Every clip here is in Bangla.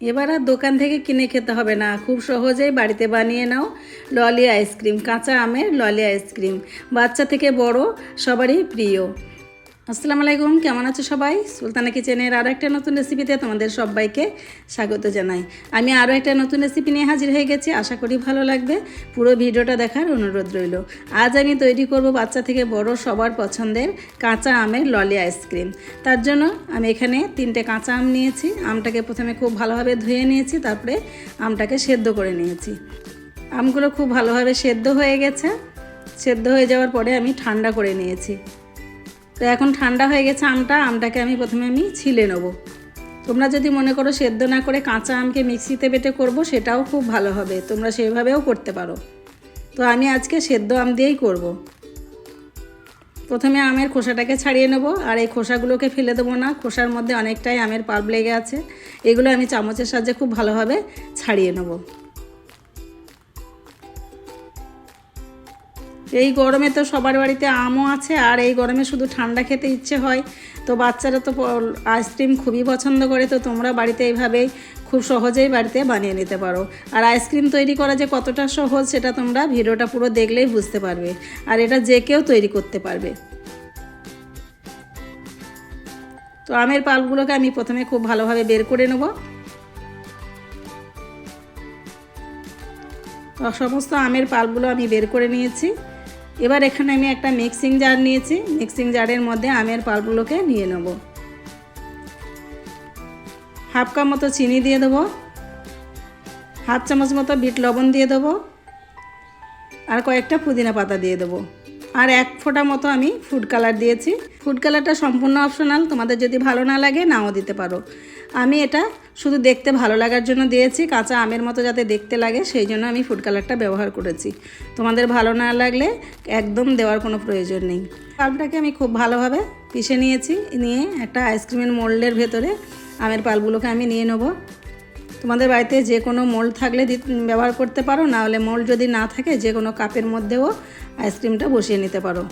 এবার আর দোকান থেকে কিনে খেতে হবে না। খুব সহজেই বাড়িতে বানিয়ে নাও ললি আইসক্রিম, কাঁচা আমের ললি আইসক্রিম। বাচ্চা থেকে বড়, সবারই প্রিয়। আসসালামু আলাইকুম, কেমন আছো সবাই? সুলতানা কিচেনের আরও একটা নতুন রেসিপিতে তোমাদের সবাইকে স্বাগত জানাই। আমি আরও একটা নতুন রেসিপি নিয়ে হাজির হয়ে গেছি, আশা করি ভালো লাগবে। পুরো ভিডিওটা দেখার অনুরোধ রইল। আজ আমি তৈরি করব বাচ্চা থেকে বড় সবার পছন্দের কাঁচা আমের ললি আইসক্রিম। তার জন্য আমি এখানে তিনটে কাঁচা আম নিয়েছি। আমটাকে প্রথমে খুব ভালোভাবে ধুয়ে নিয়েছি, তারপরে আমটাকে সেদ্ধ করে নিয়েছি। আমগুলো খুব ভালোভাবে সেদ্ধ হয়ে গেছে। সেদ্ধ হয়ে যাওয়ার পরে আমি ঠান্ডা করে নিয়েছি। তো এখন ঠান্ডা হয়ে গেছে আমটা, আমটাকে আমি প্রথমে আমি ছিলে নেব। তোমরা যদি মনে করো সেদ্ধ না করে কাঁচা আমকে মিক্সিতে বেটে করব, সেটাও খুব ভালো হবে। তোমরা সেভাবেও করতে পারো। তো আমি আজকে সেদ্ধ আম দিয়েই করব। প্রথমে আমের খোসাটাকে ছাড়িয়ে নেব, আর এই খোসাগুলোকে ফেলে দেবো না। খোসার মধ্যে অনেকটাই আমের পাল্প লেগে আছে। এগুলো আমি চামচের সাহায্যে খুব ভালোভাবে ছাড়িয়ে নেব। এই গরমে তো সবার বাড়িতে আমও আছে, আর এই গরমে শুধু ঠান্ডা খেতে ইচ্ছে হয়। তো বাচ্চারা তো আইসক্রিম খুবই পছন্দ করে, তো তোমরা বাড়িতে এইভাবেই খুব সহজেই বাড়িতে বানিয়ে নিতে পারো। আর আইসক্রিম তৈরি করা যে কতটা সহজ, সেটা তোমরা ভিডিওটা পুরো দেখলেই বুঝতে পারবে। আর এটা যে কেউ তৈরি করতে পারবে। তো আমের পালগুলোকে আমি প্রথমে খুব ভালোভাবে বের করে নেব। সমস্ত আমের পালগুলো আমি বের করে নিয়েছি। এবার এখানে আমি একটা মিক্সিং জার নিয়েছি। মিক্সিং জারের মধ্যে আমের পালগুলোকে নিয়ে নেব। হাফ কাপ মতো চিনি দিয়ে দেবো। হাফ চামচ মতো বিট লবণ দিয়ে দেবো। আর কয়েকটা পুদিনা পাতা দিয়ে দেবো। আর এক ফোঁটা মতো আমি ফুড কালার দিয়েছি। ফুড কালারটা সম্পূর্ণ অপশনাল তোমাদের যদি ভালো না লাগে নাও দিতে পারো। আমি এটা শুধু দেখতে ভালো লাগার জন্য দিয়েছি, কাঁচা আমের মতো যাতে দেখতে লাগে, সেই জন্য আমি ফুড কালারটা ব্যবহার করেছি। তোমাদের ভালো না লাগলে একদম দেওয়ার কোনো প্রয়োজন নেই। পাল্পটাকে আমি খুব ভালোভাবে পিষে নিয়েছি, নিয়ে একটা আইসক্রিমের মোল্ডের ভেতরে আমের পালগুলোকে আমি নিয়ে নেব। তোমাদের বাড়িতে যে কোনো মোল্ড থাকলে ব্যবহার করতে পারো না হলে মোল্ড যদি না থাকে, যে কোনো কাপের মধ্যেও আইসক্রিমটা বসিয়ে নিতে পারো।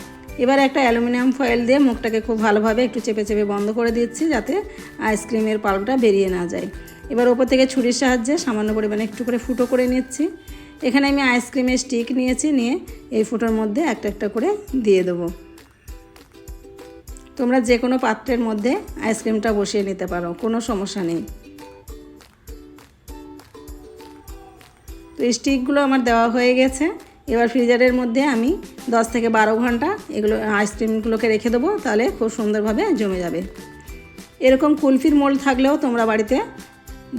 এবার একটা অ্যালুমিনিয়াম ফয়েল দিয়ে মুখটাকে খুব ভালোভাবে একটু চেপে চেপে বন্ধ করে দিচ্ছি, যাতে আইসক্রিমের পাল্পটা বেরিয়ে না যায়। এবার ওপর থেকে ছুরির সাহায্যে সামান্য পরিমাণে একটু করে ফুটো করে নিচ্ছি। এখানে আমি আইসক্রিমের স্টিক নিয়েছি, নিয়ে এই ফুটোর মধ্যে একটা একটা করে দিয়ে দেবো। তোমরা যে কোনো পাত্রের মধ্যে আইসক্রিমটা বসিয়ে নিতে পারো, কোনো সমস্যা নেই। তো স্টিকগুলো আমার দেওয়া হয়ে গেছে। এবার ফ্রিজারের মধ্যে আমি 10 থেকে বারো ঘণ্টা এগুলো আইসক্রিমগুলোকে রেখে দেবো, তাহলে খুব সুন্দরভাবে জমে যাবে। এরকম কুলফির মোল থাকলেও তোমরা বাড়িতে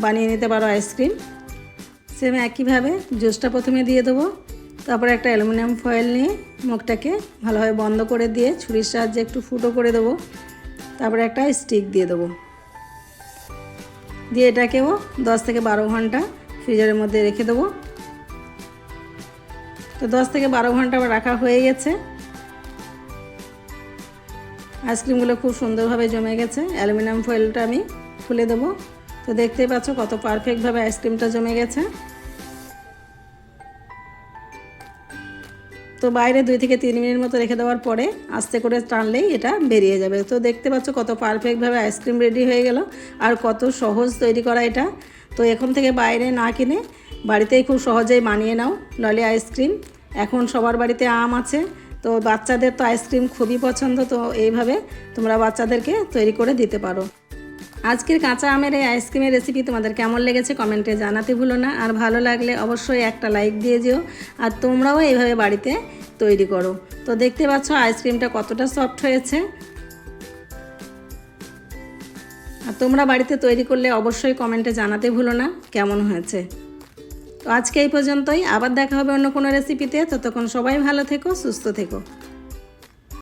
বানিয়ে নিতে পারো আইসক্রিম সেম একইভাবে জুসটা প্রথমে দিয়ে দেবো, তারপরে একটা অ্যালুমিনিয়াম ফয়েল নিয়ে মুখটাকে ভালোভাবে বন্ধ করে দিয়ে ছুরির সাহায্যে একটু ফুটো করে দেবো, তারপরে একটা স্টিক দিয়ে দেবো। দিয়ে এটাকেও দশ থেকে বারো ঘণ্টা ফ্রিজারের মধ্যে রেখে দেবো। তো দশ থেকে বারো ঘণ্টা রাখা হয়ে গেছে। আইসক্রিমগুলো খুব সুন্দরভাবে জমে গেছে। অ্যালুমিনিয়াম ফয়েলটা আমি খুলে দেবো। তো দেখতেই পাচ্ছ কত পারফেক্টভাবে আইসক্রিমটা জমে গেছে। তো বাইরে দুই থেকে তিন মিনিট মতো রেখে দেওয়ার পরে আস্তে করে টানলেই এটা বেরিয়ে যাবে। তো দেখতে পাচ্ছ কত পারফেক্টভাবে আইসক্রিম রেডি হয়ে গেল। আর কত সহজ তৈরি করা এটা। তো এখন থেকে বাইরে না কিনে বাড়িতেই খুব সহজেই মানিয়ে নাও ললি আইসক্রিম এখন সবার বাড়িতে আম আছে, তো বাচ্চাদের তো আইসক্রিম খুবই পছন্দ, তো এইভাবে তোমরা বাচ্চাদেরকে তৈরি করে দিতে পারো। আজকের কাঁচা আমের এই আইসক্রিমের রেসিপি তোমাদের কেমন লেগেছে কমেন্টে জানাতে ভুলো না, আর ভালো লাগলে অবশ্যই একটা লাইক দিয়ে যেও, আর তোমরাও এইভাবে বাড়িতে তৈরি করো। তো দেখতে পাচ্ছ আইসক্রিমটা কতটা সফট হয়েছে। তোমরা বাড়িতে তৈরি করলে অবশ্যই কমেন্টে জানাতে ভুলো না, কেমন হয়েছে? তো আজকে এই পর্যন্তই, আবার দেখা হবে অন্য কোনো রেসিপিতে ততক্ষণ সবাই ভালো থেকো, সুস্থ থেকো।